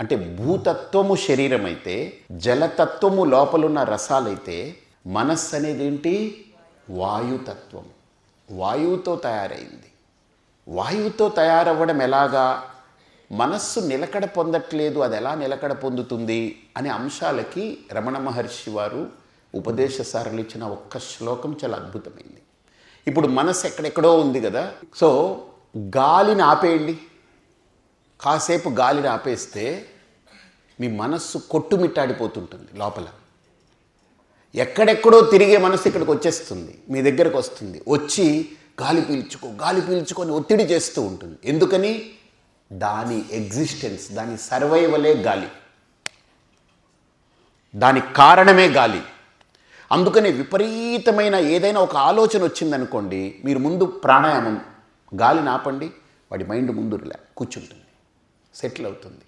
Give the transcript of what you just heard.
అంటే భూతత్వము శరీరం అయితే జలతత్వము లోపలున్న రసాలైతే మనస్సు అనేది ఏంటి? వాయుతత్వం. వాయువుతో తయారైంది. వాయువుతో తయారవ్వడం ఎలాగా? మనస్సు నిలకడ పొందట్లేదు అది ఎలా నిలకడ పొందుతుంది అనే అంశాలకి రమణ మహర్షి వారు ఉపదేశ సారలు ఇచ్చిన ఒక్క శ్లోకం చాలా అద్భుతమైంది. ఇప్పుడు మనస్సు ఎక్కడెక్కడో ఉంది కదా? సో గాలిని ఆపేయండి. కాసేపు గాలిని ఆపేస్తే మీ మనస్సు కొట్టుమిట్టాడిపోతుంటుంది లోపల. ఎక్కడెక్కడో తిరిగే మనసు ఇక్కడికి వచ్చేస్తుంది మీ దగ్గరకు వస్తుంది. వచ్చి గాలి పీల్చుకో గాలి పీల్చుకొని ఒత్తిడి చేస్తూ ఉంటుంది. ఎందుకని? దాని ఎగ్జిస్టెన్స్ దాని సర్వైవలే గాలి. దానికి కారణమే గాలి. అందుకని విపరీతమైన ఏదైనా ఒక ఆలోచన వచ్చిందనుకోండి మీరు ముందు ప్రాణాయామం గాలిని ఆపండి వాడి మైండ్ ముందు రిలా కూర్చుంటుంది. సెటిల్ అవుతుంది.